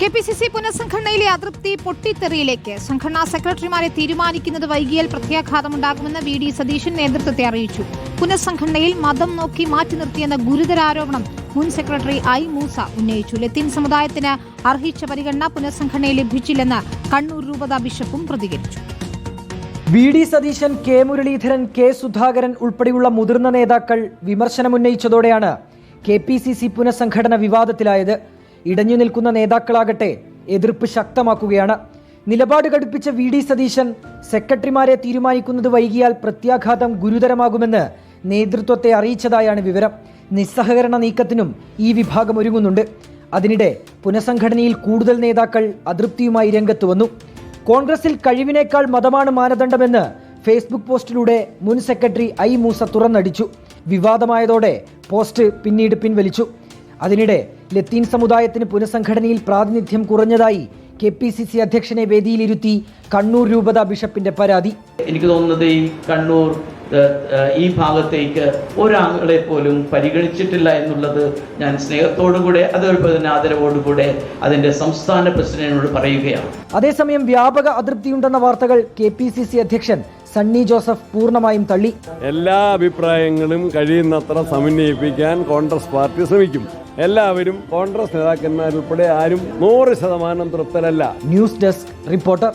K P C C പുനഃസംഘടനയിലെ അതൃപ്തി പൊട്ടിത്തെറിയിലേക്ക്. സംഘടനാ സെക്രട്ടറിമാരെ തീരുമാനിക്കുന്നത് വൈകിയാൽ പ്രത്യാഘാതമുണ്ടാകുമെന്ന് വി ഡി സതീശൻ നേതൃത്വത്തെ അറിയിച്ചു. പുനഃസംഘടനയിൽ മതം നോക്കി മാറ്റി നിർത്തിയെന്ന ഗുരുതരാരോപണം മുൻ സെക്രട്ടറി ഐ മൂസ ഉന്നയിച്ചു. ലത്തീൻ സമുദായത്തിന് അർഹിച്ച പരിഗണന പുനഃസംഘടനയിൽ ലഭിച്ചില്ലെന്ന് കണ്ണൂർ രൂപത ബിഷപ്പും പ്രതികരിച്ചു. V D Satheesan K Muraleedharan K Sudhakaran ഉൾപ്പെടെയുള്ള മുതിർന്ന നേതാക്കൾ വിമർശനമുന്നയിച്ചതോടെയാണ് കെ പി സി സി പുനഃസംഘടന വിവാദത്തിലായത്. ഇടഞ്ഞു നിൽക്കുന്ന നേതാക്കളാകട്ടെ എതിർപ്പ് ശക്തമാക്കുകയാണ്. നിലപാട് ഘടിപ്പിച്ച വി ഡി സതീശൻ സെക്രട്ടറിമാരെ തീരുമാനിക്കുന്നത് വൈകിയാൽ പ്രത്യാഘാതം ഗുരുതരമാകുമെന്ന് നേതൃത്വത്തെ അറിയിച്ചതായാണ് വിവരം. നിസ്സഹകരണ നീക്കത്തിനും ഈ വിഭാഗം ഒരുങ്ങുന്നുണ്ട്. അതിനിടെ പുനഃസംഘടനയിൽ കൂടുതൽ നേതാക്കൾ അതൃപ്തിയുമായി രംഗത്ത് വന്നു. കോൺഗ്രസിൽ കഴിവിനേക്കാൾ മതമാണ് മാനദണ്ഡമെന്ന് ഫേസ്ബുക്ക് പോസ്റ്റിലൂടെ മുൻ സെക്രട്ടറി ഐ മൂസ തുറന്നടിച്ചു. വിവാദമായതോടെ പോസ്റ്റ് പിന്നീട് പിൻവലിച്ചു. അതിനിടെ ലത്തീൻ സമുദായത്തിന് പുനഃസംഘടനയിൽ പ്രാതിനിധ്യം കുറഞ്ഞതായി കെ പി സി സി അധ്യക്ഷനെ വേദിയിലിരുത്തി കണ്ണൂർ രൂപത ബിഷപ്പിന്റെ പരാതി. എനിക്ക് തോന്നുന്നത് ഈ കണ്ണൂർ ഈ ഭാഗത്തേക്ക് ഒരാളെ പോലും പരിഗണിച്ചിട്ടില്ല എന്നുള്ളത് ഞാൻ സ്നേഹത്തോടുകൂടെ അതേപോലെ തന്നെ ആദരവോടുകൂടെ അതിന്റെ സംസ്ഥാന പ്രസിഡന്റിനോട് പറയുകയാണ്. അതേസമയം വ്യാപക അതൃപ്തിയുണ്ടെന്ന വാർത്തകൾ കെ പി സി സി അധ്യക്ഷൻ സണ്ണി ജോസഫ് പൂർണമായും തള്ളി. എല്ലാ അഭിപ്രായങ്ങളും കഴിയുന്നത്ര സമന്വയിപ്പിക്കാൻ കോൺഗ്രസ് പാർട്ടി ശ്രമിക്കും. എല്ലാവരും കോൺഗ്രസ് നേതാക്കന്മാരുൾപ്പെടെ ആരും നൂറ് ശതമാനം തൃപ്തരല്ല. News desk reporter.